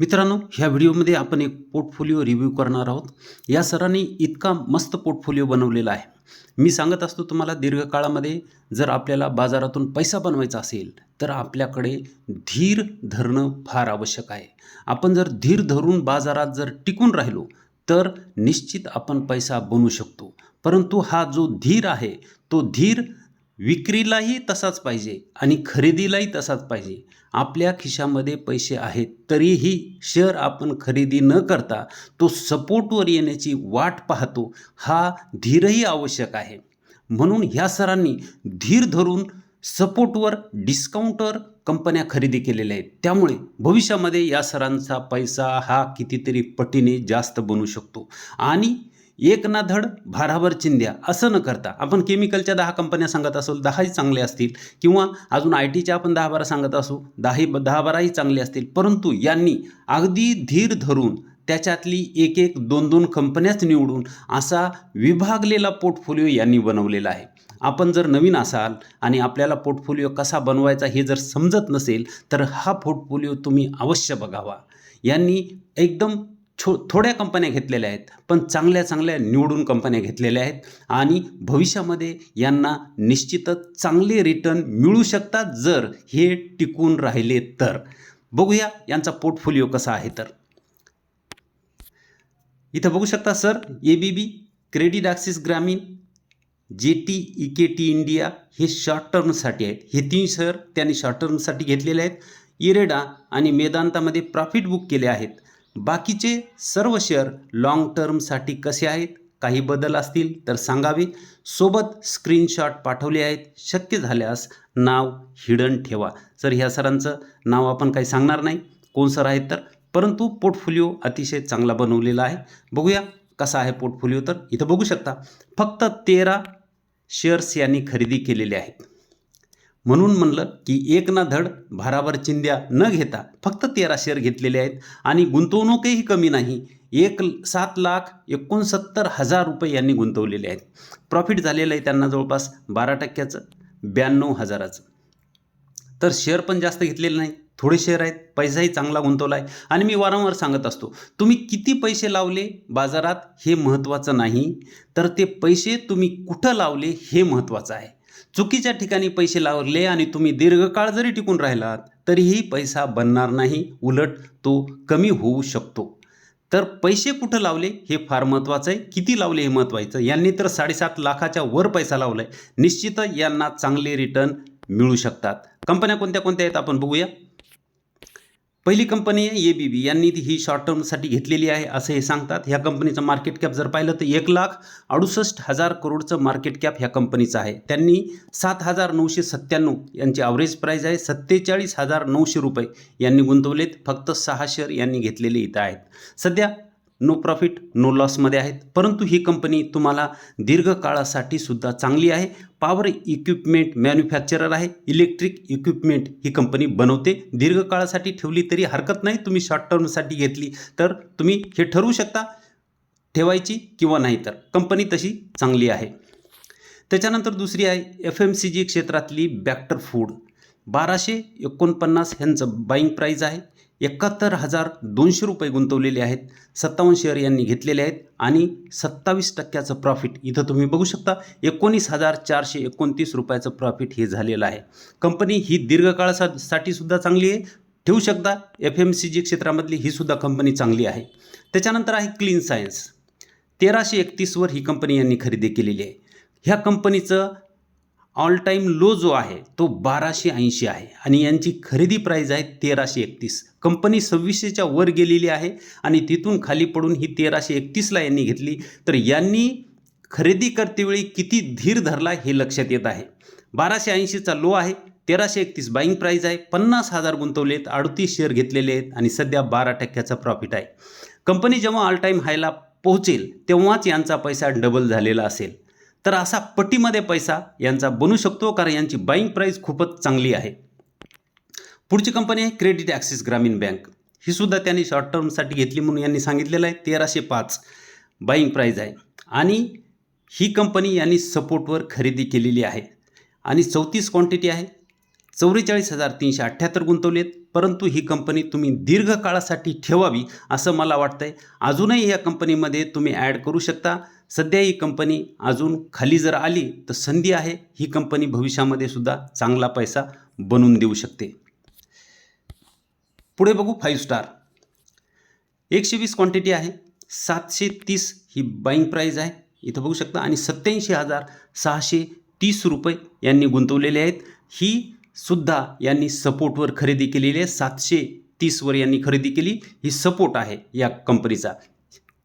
मित्रांनो ह्या व्हिडिओमध्ये आपण एक पोर्टफोलिओ रिव्ह्यू करणार आहोत. या सरांनी इतका मस्त पोर्टफोलिओ बनवलेला आहे. मी सांगत असतो तुम्हाला दीर्घकाळामध्ये जर आपल्याला बाजारातून पैसा बनवायचा असेल तर आपल्याकडे धीर धरणं फार आवश्यक आहे. आपण जर धीर धरून बाजारात जर टिकून राहिलो तर निश्चित आपण पैसा बनवू शकतो. परंतु हा जो धीर आहे तो धीर विक्रीलाही तसाच पाहिजे आणि खरेदीलाही तसाच पाहिजे. आपल्या खिशामध्ये पैसे आहेत तरीही शेअर आपण खरेदी न करता तो सपोर्टवर येण्याची वाट पाहतो हा धीरही आवश्यक आहे. म्हणून ह्या सरांनी धीर धरून सपोर्टवर डिस्काउंटवर कंपन्या खरेदी केलेल्या आहेत. त्यामुळे भविष्यामध्ये या सरांचा पैसा हा कितीतरी पटीने जास्त बनू शकतो. आणि एक ना धड भाराभर चिंध्या असं न करता. आपण केमिकलच्या दहा कंपन्या सांगत असो दहाही चांगले असतील. किंवा अजून आय टीच्या आपण दहा बारा सांगत असू दहाही दहा बाराही चांगले असतील. परंतु यांनी अगदी धीर धरून त्याच्यातली एक एक दोन दोन कंपन्याच निवडून असा विभागलेला पोर्टफोलिओ यांनी बनवलेला आहे. आपण जर नवीन असाल आणि आपल्याला पोर्टफोलिओ कसा बनवायचा हे जर समजत नसेल तर हा पोर्टफोलिओ तुम्ही अवश्य बघावा. यांनी एकदम छो थोड्या कंपन्या घेतलेल्या आहेत पण चांगल्या चांगल्या निवडून कंपन्या घेतलेल्या आहेत आणि भविष्यामध्ये यांना निश्चितच चांगले रिटर्न मिळू शकतात जर हे टिकून राहिले तर. बघूया यांचा पोर्टफोलिओ कसा आहे तर. इथं बघू शकता sir A B B credit access Grameen J T E K T India हे शॉर्ट टर्मसाठी आहेत. हे तीन शेअर त्यांनी शॉर्ट टर्मसाठी घेतलेले आहेत. इरेडा आणि मेदांतामध्ये प्रॉफिट बुक केले आहेत. बाकीचे सर्व शेअर लाँग टर्मसाठी कसे आहेत काही बदल असतील तर सांगावे. सोबत स्क्रीनशॉट पाठवले आहेत. शक्य झाल्यास नाव हिडन ठेवा. सर ह्या सरांचं नाव आपण काही सांगणार नाही. कोण सर आहेत तर? परंतु पोर्टफोलिओ अतिशय चांगला बनवलेला आहे. बघूया कसा आहे पोर्टफोलिओ तर इथं बघू शकता. फक्त तेरा शेअर्स यांनी खरेदी केलेले आहेत. म्हणून म्हणलं की एक ना धड भाराभर चिंध्या न घेता फक्त तेरा शेअर घेतलेले आहेत आणि गुंतवणूकही कमी नाही. एक सात लाख एकोणसत्तर हजार रुपये यांनी गुंतवलेले आहेत. प्रॉफिट झालेलं आहे त्यांना जवळपास बारा टक्क्याचं ब्याण्णव हजाराचं. तर शेअर पण जास्त घेतलेले नाही थोडे शेअर आहेत पैसाही चांगला गुंतवला आहे आणि मी वारंवार सांगत असतो तुम्ही किती पैसे लावले बाजारात हे महत्त्वाचं नाही तर ते पैसे तुम्ही कुठं लावले हे महत्त्वाचं आहे. चुकीच्या ठिकाणी पैसे लावले आणि तुम्ही दीर्घकाळ जरी टिकून राहिलात तरीही पैसा बनणार नाही. उलट तो कमी होऊ शकतो. तर पैसे कुठं लावले? हे फार महत्त्वाचं आहे. किती लावले हे महत्त्वाचं यांनी तर साडेसात लाखाच्या वर पैसा लावला आहे निश्चित यांना चांगले रिटर्न मिळू शकतात. कंपन्या कोणत्या कोणत्या आहेत? आपण बघूया. पहिली कंपनी आहे ए बी बी यांनी ती ही शॉर्ट टर्मसाठी घेतलेली आहे असं हे सांगतात. ह्या कंपनीचं मार्केट कॅप जर पाहिलं तर एक लाख अडुसष्ट हजार करोडचं मार्केट कॅप ह्या कंपनीचं आहे. त्यांनी सात हजार नऊशे सत्त्याण्णव यांची ॲव्हरेज प्राईज आहे. सत्तेचाळीस हजार नऊशे रुपये यांनी गुंतवलेत. फक्त सहा शेअर यांनी घेतलेले इथं आहेत. सध्या नो प्रॉफिट नो लॉसमध्ये आहेत. परंतु ही कंपनी तुम्हाला दीर्घकाळासाठी सुद्धा चांगली आहे. पॉवर इक्विपमेंट मॅन्युफॅक्चरर आहे. इलेक्ट्रिक इक्विपमेंट ही कंपनी बनवते. दीर्घकाळासाठी ठेवली तरी हरकत नाही. तुम्ही शॉर्ट टर्मसाठी घेतली तर तुम्ही हे ठरवू शकता. ठेवायची किंवा नाही तर. कंपनी तशी चांगली आहे. त्याच्यानंतर दुसरी आहे एफ एम सी जी क्षेत्रातली बॅक्टर फूड बाराशे एकोणपन्नास ह्यांचं बाईंग प्राईज आहे. एकाहत्तर हजार दोनशे रुपये गुंतवलेले आहेत. सत्तावन्न शेअर यांनी घेतलेले आहेत आणि सत्तावीस टक्क्याचं प्रॉफिट इथं तुम्ही बघू शकता. एकोणीस हजार चारशे एकोणतीस रुपयाचं प्रॉफिट हे झालेलं आहे. कंपनी ही दीर्घकाळासाठी सुद्धा चांगली आहे. ठेवू शकता. एफ एम सी जी क्षेत्रामधली ही सुद्धा कंपनी चांगली आहे. त्याच्यानंतर आहे क्लीन सायन्स तेराशे एकतीसवर ही कंपनी यांनी खरेदी केलेली आहे. ह्या कंपनीचं ऑल टाईम लो जो आहे तो बाराशे ऐंशी आहे. आणि यांची खरेदी प्राईज आहे तेराशे एकतीस. कंपनी सव्वीसशेच्या वर गेलेली आहे आणि तिथून खाली पडून ही तेराशे एकतीसला यांनी घेतली. तर यांनी खरेदी करतेवेळी किती धीर धरला हे लक्षात येत आहे. बाराशे ऐंशीचा लो आहे तेराशे एकतीस बाईंग प्राईज आहे पन्नास हजार गुंतवलेत अडतीस शेअर घेतलेले आहेत आणि सध्या बारा टक्क्याचा प्रॉफिट आहे. कंपनी जेव्हा ऑल टाईम हायला पोहोचेल तेव्हाच यांचा पैसा डबल झालेला असेल. तर असा पट्टीमध्ये पैसा यांचा बनू शकतो कारण यांची बाईंग प्राईस खूपच चांगली आहे. पुढची कंपनी आहे क्रेडिट ॲक्सिस ग्रामीण बँक ही सुद्धा त्यांनी शॉर्ट टर्मसाठी घेतली म्हणून यांनी सांगितलेलं आहे तेराशे पाच बाईंग प्राईज आहे. आणि ही कंपनी यांनी सपोर्टवर खरेदी केलेली आहे. आणि चौतीस क्वांटिटी आहे. चौवेचाळीस हजार तीनशे अठ्ठ्याहत्तर गुंतवलेत परंतु ही कंपनी तुम्ही दीर्घकाळासाठी ठेवावी असं मला वाटतंय. अजूनही या कंपनीमध्ये तुम्ही ॲड करू शकता. सध्या ही कंपनी अजून खाली जर आली तर संधी आहे. ही कंपनी भविष्यामध्ये सुद्धा चांगला पैसा बनवून देऊ शकते. पुढे बघू फाईव्ह स्टार एकशे वीस क्वांटिटी आहे. सातशे तीस ही बाईंग प्राईज आहे. इथं बघू शकता. आणि सत्याऐंशी हजार सहाशे तीस रुपये यांनी गुंतवलेले आहेत. ही सुद्धा यांनी सपोर्टवर खरेदी केलेली आहे. सातशे तीसवर यांनी खरेदी केली. ही सपोर्ट आहे या कंपनीचा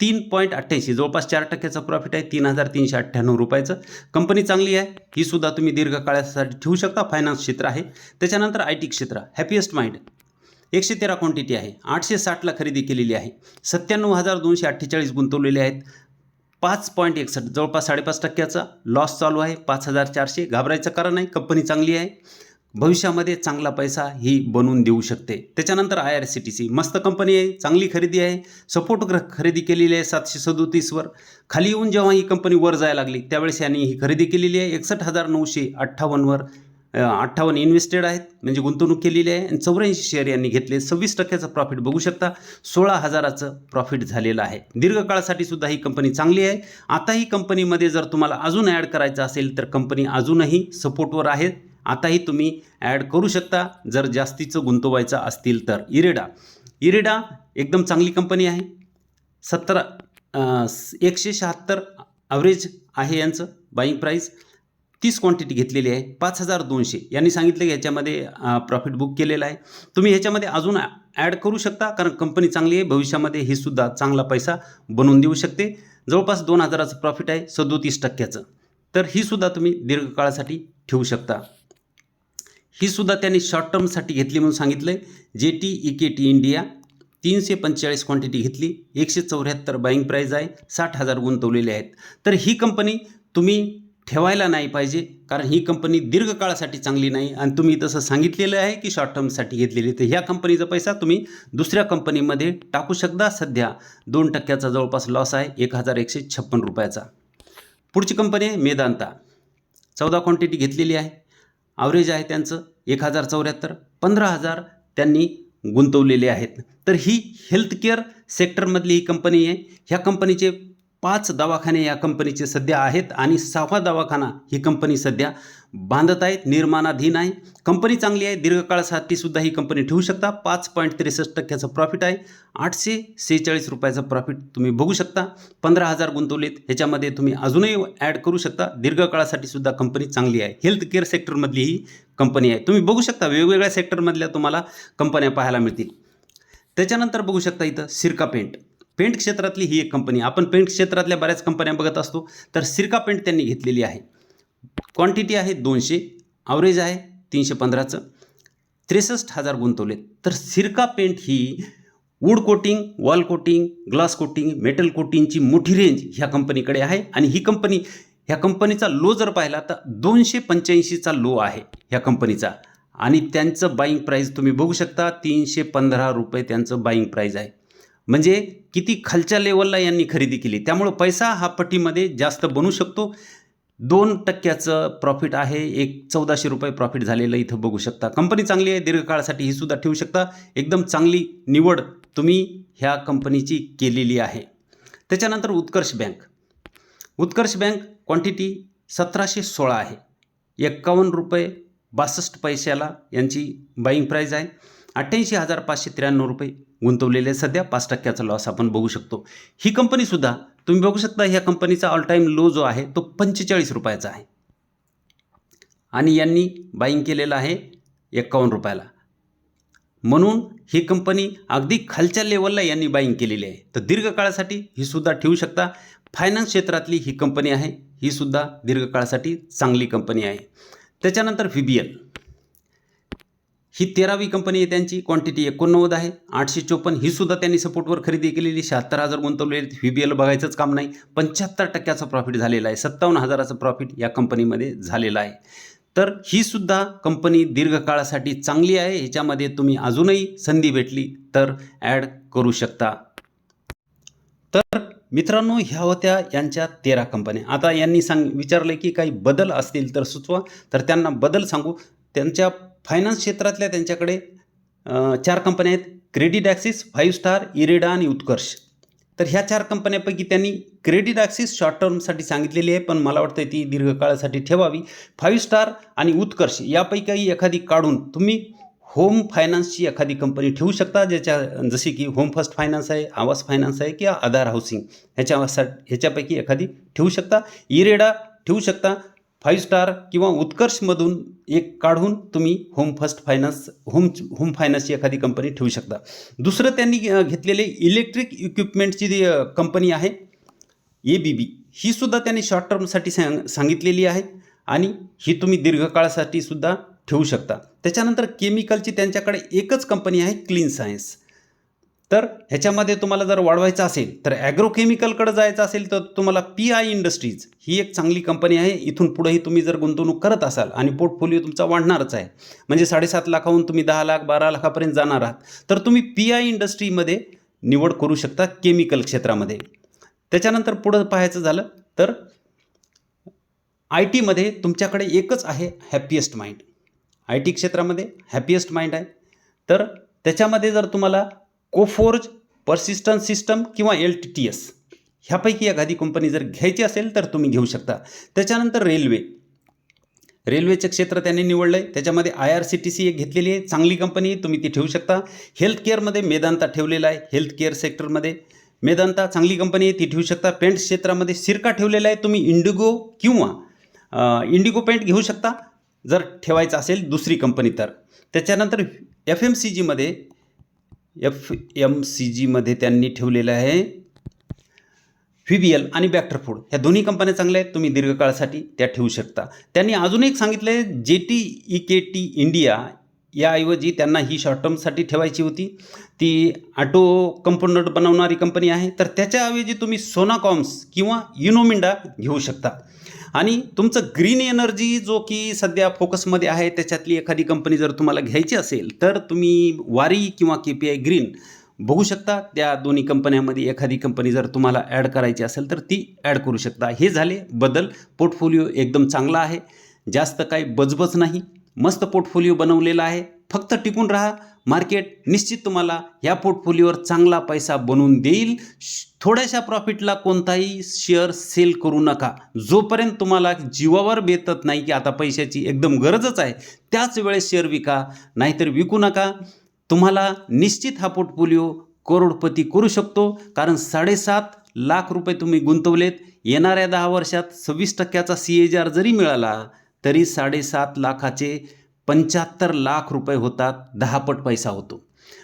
तीन पॉईंट अठ्ठ्याऐंशी जवळपास चार टक्क्याचा प्रॉफिट आहे तीन हजार तीनशे अठ्ठ्याण्णव रुपयाचं. कंपनी चांगली आहे ही सुद्धा तुम्ही दीर्घकाळासाठी ठेवू शकता फायनान्स क्षेत्र आहे. त्याच्यानंतर आय टी क्षेत्र हॅपिएस्ट माइंड एकशे तेरा क्वांटिटी आहे आठशे साठला खरेदी केलेली आहे सत्त्याण्णव हजार दोनशे अठ्ठेचाळीस गुंतवलेले आहेत. पाच पॉईंट एकसष्ट जवळपास साडेपाच टक्क्याचा. लॉस चालू आहे पाच हजार चारशे घाबरायचं कारण नाही कंपनी चांगली आहे. भविष्यामध्ये चांगला पैसा ही बनवून देऊ शकते. त्याच्यानंतर I R C T C मस्त कंपनी आहे चांगली खरेदी आहे. सपोर्ट ग्र खरेदी केलेली आहे सातशे सदोतीसवर खाली येऊन जेव्हा ही कंपनी वर जायला लागली त्यावेळेस यांनी ही खरेदी केलेली आहे एकसष्ट हजार नऊशे अठ्ठावन्नवर अठ्ठावन्न इन्व्हेस्टेड आहेत म्हणजे गुंतवणूक केलेली आहे. आणि चौऱ्याऐंशी शेअर यांनी घेतले. सव्वीस टक्क्याचं प्रॉफिट बघू शकता. सोळा हजाराचं प्रॉफिट झालेलं आहे. दीर्घकाळासाठी सुद्धा ही कंपनी चांगली आहे. आता ही कंपनीमध्ये जर तुम्हाला अजून ॲड करायचं असेल तर कंपनी अजूनही सपोर्टवर आहे आताही तुम्ही ॲड करू शकता. जर जास्तीचं गुंतवायचं असतील तर. इरेडा. इरेडा एकदम चांगली कंपनी आहे. सतरा एकशे शहात्तर ॲव्हरेज आहे यांचं बाईंग प्राईस तीस क्वांटिटी घेतलेली आहे. पाच हजार दोनशे. यांनी सांगितलं की ह्याच्यामध्ये प्रॉफिट बुक केलेलं आहे. तुम्ही ह्याच्यामध्ये अजून ॲड करू शकता. कारण कंपनी चांगली आहे. भविष्यामध्ये ही सुद्धा चांगला पैसा बनवून देऊ शकते. जवळपास दोन हजाराचं प्रॉफिट आहे. सदोतीस टक्क्याचं. तर ही सुद्धा तुम्ही दीर्घकाळासाठी ठेवू शकता. ही सुद्धा त्यांनी शॉर्ट टर्मसाठी घेतली म्हणून सांगितलं आहे जे T E K T India तीनशे पंचेचाळीस क्वांटिटी घेतली. एकशे चौऱ्याहत्तर बाईंग प्राईज आहे. साठ हजार गुंतवलेले आहेत. तर ही कंपनी तुम्ही ठेवायला नाही पाहिजे कारण ही कंपनी दीर्घकाळासाठी चांगली नाही. आणि तुम्ही तसं सांगितलेलं आहे की शॉर्ट टर्मसाठी घेतलेली. तर ह्या कंपनीचा पैसा तुम्ही दुसऱ्या कंपनीमध्ये टाकू शकता. सध्या दोन टक्क्याचा जवळपास लॉस आहे. एक हजार एकशे छप्पन रुपयाचा. पुढची कंपनी आहे मेदांता. चौदा क्वांटिटी घेतलेली आहे. ॲव्हरेज आहे त्यांचं एक हजार चौऱ्याहत्तर पंधरा हजार त्यांनी गुंतवलेले आहेत. तर ही हेल्थकेअर सेक्टरमधली ही कंपनी आहे. ह्या कंपनीचे पाच दवाखाने या कंपनीचे सध्या आहेत आणि सहावा दवाखाना ही कंपनी सध्या बांधत आहेत निर्माणाधीन आहे. कंपनी चांगली आहे दीर्घकाळासाठी सुद्धा ही कंपनी ठेवू शकता. पाच पॉईंट त्रेसष्ट टक्क्याचं प्रॉफिट आहे. आठशे सेहेचाळीस रुपयाचं प्रॉफिट तुम्ही बघू शकता. पंधरा हजार गुंतवलेत ह्याच्यामध्ये तुम्ही अजूनही ॲड करू शकता. दीर्घकाळासाठी सुद्धा कंपनी चांगली आहे. हेल्थ केअर सेक्टरमधली ही कंपनी आहे. तुम्ही बघू शकता वेगवेगळ्या सेक्टरमधल्या तुम्हाला कंपन्या पाहायला मिळतील. त्याच्यानंतर बघू शकता इथं सिरका पेंट पेंट क्षेत्रातली ही एक कंपनी आपण पेंट क्षेत्रातल्या बऱ्याच कंपन्या बघत असतो. तर सिरका पेंट त्यांनी घेतलेली आहे. क्वांटिटी आहे दोनशे ॲव्हरेज आहे तीनशे पंधराचं. त्रेसष्ट हजार गुंतवलेत तर सिरका पेंट ही wood coating wall coating glass coating metal कोटिंगची मोठी रेंज ह्या कंपनीकडे आहे. आणि ही कंपनी ह्या कंपनीचा लो जर पाहिला तर दोनशे पंच्याऐंशीचा लो आहे ह्या कंपनीचा आणि त्यांचं बाईंग प्राईज तुम्ही बघू शकता तीनशे पंधरा रुपये त्यांचं बाईंग प्राईज आहे. म्हणजे किती खालच्या लेवलला यांनी खरेदी केली. त्यामुळं पैसा हा पट्टीमध्ये जास्त बनू शकतो. दोन टक्क्याचं प्रॉफिट आहे. एक चौदाशे रुपये प्रॉफिट झालेलं इथं बघू शकता. कंपनी चांगली आहे दीर्घकाळासाठी ही सुद्धा ठेवू शकता. एकदम चांगली निवड तुम्ही ह्या कंपनीची केलेली आहे. त्याच्यानंतर Utkarsh bank. Utkarsh bank quantity सतराशे सोळा आहे. एक्कावन्न रुपये बासष्ट पैशाला यांची बाईंग प्राईज आहे. अठ्ठ्याऐंशी हजार पाचशे त्र्याण्णव रुपये गुंतवलेले सध्या पाच टक्क्याचा लॉस आपण बघू शकतो. ही कंपनीसुद्धा तुम्ही बघू शकता ह्या कंपनीचा ऑल टाईम लो जो आहे तो पंचेचाळीस रुपयाचा आहे. आणि यांनी बाईंग केलेलं आहे एक्कावन्न रुपयाला. म्हणून ही कंपनी अगदी खालच्या लेवलला यांनी बाईंग केलेली आहे. तर दीर्घकाळासाठी ही सुद्धा ठेवू शकता. फायनान्स क्षेत्रातली ही कंपनी आहे ही सुद्धा दीर्घकाळासाठी चांगली कंपनी आहे. त्याच्यानंतर व्ही बी एल ही तेरावी कंपनी आहे त्यांची. क्वांटिटी एकोणनव्वद आहे. आठशे चोपन्न ही सुद्धा त्यांनी सपोर्टवर खरेदी केलेली. शहात्तर हजार गुंतवलेली व्ही बी एल बघायचंच काम नाही. पंच्याहत्तर टक्क्याचा प्रॉफिट झालेला आहे. सत्तावन्न हजाराचं प्रॉफिट या कंपनीमध्ये झालेलं आहे. तर ही सुद्धा कंपनी दीर्घकाळासाठी चांगली आहे. ह्याच्यामध्ये तुम्ही अजूनही संधी भेटली तर ॲड करू शकता. तर मित्रांनो ह्या होत्या यांच्या तेरा कंपन्या आता यांनी सांग विचारलं की काही बदल असतील तर सुचवा. तर त्यांना बदल सांगू. त्यांच्या फायनान्स क्षेत्रातल्या त्यांच्याकडे चार कंपन्या आहेत credit access five star IREDA आणि उत्कर्ष तर ह्या चार कंपन्यापैकी त्यांनी क्रेडिट ॲक्सिस शॉर्ट टर्मसाठी सांगितलेली आहे पण मला वाटतं ती दीर्घकाळासाठी ठेवावी. फाईव्ह स्टार आणि उत्कर्ष यापैकी एखादी काढून तुम्ही होम फायनान्सची एखादी कंपनी ठेवू शकता ज्याच्या जशी की होम फर्स्ट फायनान्स आहे आवास फायनान्स आहे किंवा आधार हाऊसिंग ह्याच्या ह्याच्यापैकी एखादी ठेवू शकता. इरेडा ठेवू शकता. फाईव्ह स्टार किंवा उत्कर्षमधून एक काढून तुम्ही home first finance home home फायनान्सची एखादी कंपनी ठेवू शकता. दुसरं त्यांनी घेतलेले इलेक्ट्रिक इक्विपमेंटची जी कंपनी आहे ए बी बी ही सुद्धा त्यांनी शॉर्ट टर्मसाठी सांग सांगितलेली आहे आणि ही तुम्ही दीर्घकाळासाठी सुद्धा ठेवू शकता. त्याच्यानंतर केमिकलची त्यांच्याकडे एकच कंपनी आहे क्लीन सायन्स तर ह्याच्यामध्ये तुम्हाला जर वाढवायचं असेल तर ॲग्रोकेमिकलकडे जायचं असेल तर तुम्हाला पी आय इंडस्ट्रीज ही एक चांगली कंपनी आहे. इथून पुढेही तुम्ही जर गुंतवणूक करत असाल आणि पोर्टफोलिओ तुमचा वाढणारच आहे म्हणजे साडेसात लाखाहून तुम्ही दहा लाख बारा लाखापर्यंत जाणार आहात तर तुम्ही पी आय इंडस्ट्रीमध्ये निवड करू शकता केमिकल क्षेत्रामध्ये. त्याच्यानंतर पुढं पाहायचं झालं तर आय टीमध्ये तुमच्याकडे एकच आहे हॅपिएस्ट माइंड आय टी क्षेत्रामध्ये हॅपिएस्ट माइंड आहे. तर त्याच्यामध्ये जर तुम्हाला कोफोर्ज पर्सिस्टंट सिस्टम किंवा एल टी टी एस ह्यापैकी एखादी कंपनी जर घ्यायची असेल तर तुम्ही घेऊ शकता. त्याच्यानंतर रेल्वे रेल्वेचं क्षेत्र त्यांनी निवडलं आहे त्याच्यामध्ये I R C T C एक घेतलेली आहे. चांगली कंपनी आहे. तुम्ही ती ठेवू शकता. हेल्थ केअरमध्ये मेदांता ठेवलेला आहे. हेल्थ केअर सेक्टरमध्ये मेदांता चांगली कंपनी आहे. ती ठेवू शकता. पेंट क्षेत्रामध्ये सिरका ठेवलेला आहे. तुम्ही इंडिगो किंवा इंडिगो पेंट घेऊ शकता. जर ठेवायचं असेल दुसरी कंपनी तर. त्याच्यानंतर एफ एम सी जीमध्ये एफ एम सी जीमध्ये त्यांनी ठेवलेलं आहे. व्ही आणि बॅक्टर फूड ह्या दोन्ही कंपन्या चांगल्या आहेत तुम्ही दीर्घकाळासाठी त्या ठेवू शकता. त्यांनी अजून एक सांगितलं आहे जे T E K T India याऐवजी त्यांना ही शॉर्ट टर्मसाठी ठेवायची होती. ती ऑटो कंपोनंट बनवणारी कंपनी आहे. तर त्याच्याऐवजी तुम्ही सोनाकॉम्स किंवा युनोमिंडा घेऊ शकता. आणि तुमचं ग्रीन एनर्जी जो की सध्या फोकसमध्ये आहे त्याच्यातली एखादी कंपनी जर तुम्हाला घ्यायची असेल तर तुम्ही वारी किंवा के पी आय ग्रीन बघू शकता. त्या दोन्ही कंपन्यामध्ये एखादी कंपनी जर तुम्हाला ॲड करायची असेल तर ती ॲड करू शकता. हे झाले बदल. पोर्टफोलिओ एकदम चांगला आहे. जास्त काही बजबज नाही. मस्त पोर्टफोलिओ बनवलेला आहे. फक्त टिकून राहा. मार्केट निश्चित तुम्हाला या पोर्टफोलिओवर चांगला पैसा बनवून देईल. थोड्याशा प्रॉफिटला कोणताही शेअर सेल करू नका. जोपर्यंत तुम्हाला जीवावर बेतत नाही की आता पैशाची एकदम गरजच आहे त्याच वेळेस शेअर विका. नाहीतर विकू नका. तुम्हाला निश्चित हा पोर्टफोलिओ करोडपती करू शकतो. कारण साडेसात लाख रुपये तुम्ही गुंतवलेत. येणाऱ्या दहा वर्षात सव्वीस टक्क्याचा सी एच आर जरी मिळाला तरी साडेसात लाखाचे पंच्याहत्तर लाख रुपये होतात दहापट पैसा होतो.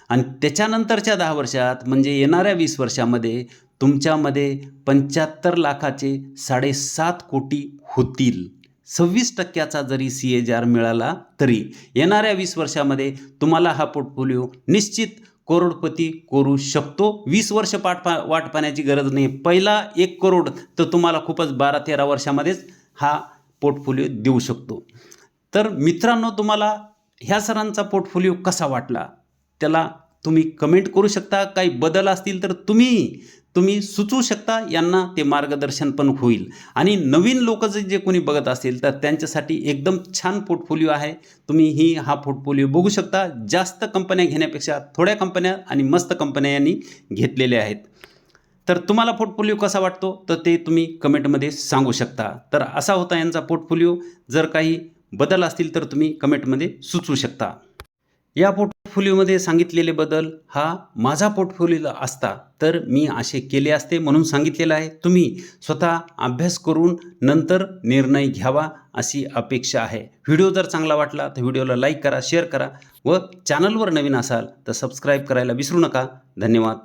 आणि त्याच्यानंतरच्या दहा वर्षात म्हणजे येणाऱ्या वीस वर्षामध्ये तुमच्यामध्ये पंच्याहत्तर लाखाचे साडेसात कोटी होतील. सव्वीस टक्क्याचा जरी सी एच आर मिळाला तरी येणाऱ्या वीस वर्षामध्ये तुम्हाला हा पोर्टफोलिओ निश्चित करोडपती करू शकतो. वीस वर्ष पाठ पा वाट पाहण्याची गरज नाही. पहिला एक करोड तर तुम्हाला खूपच बारा तेरा वर्षामध्येच हा पोर्टफोलिओ देऊ शकतो. तर मित्रांनो तुम्हाला ह्या सरांचा पोर्टफोलिओ कसा वाटला? त्याला तुम्ही कमेंट करू शकता. काही बदल असतील तर तुम्ही तुम्ही सुचवू शकता. यांना ते मार्गदर्शन पण होईल. आणि नवीन लोक जे जे कोणी बघत असतील तर त्यांच्यासाठी एकदम छान पोर्टफोलिओ आहे. तुम्ही ही हा पोर्टफोलिओ बघू शकता. जास्त कंपन्या घेण्यापेक्षा थोड्या कंपन्या आणि मस्त कंपन्या यांनी घेतलेल्या आहेत. तर तुम्हाला पोर्टफोलिओ कसा वाटतो? तर ते तुम्ही कमेंटमध्ये सांगू शकता. तर असा होता यांचा पोर्टफोलिओ जर काही बदल असतील तर तुम्ही कमेंटमध्ये सुचवू शकता. या पोर्टफोलिओमध्ये सांगितलेले बदल हा माझा पोर्टफोलिओ असता तर मी असे केले असते म्हणून सांगितलेलं आहे. तुम्ही स्वतः अभ्यास करून नंतर निर्णय घ्यावा अशी अपेक्षा आहे. व्हिडिओ जर चांगला वाटला तर व्हिडिओला लाईक करा शेअर करा व चॅनलवर नवीन असाल तर सबस्क्राईब करायला विसरू नका. धन्यवाद.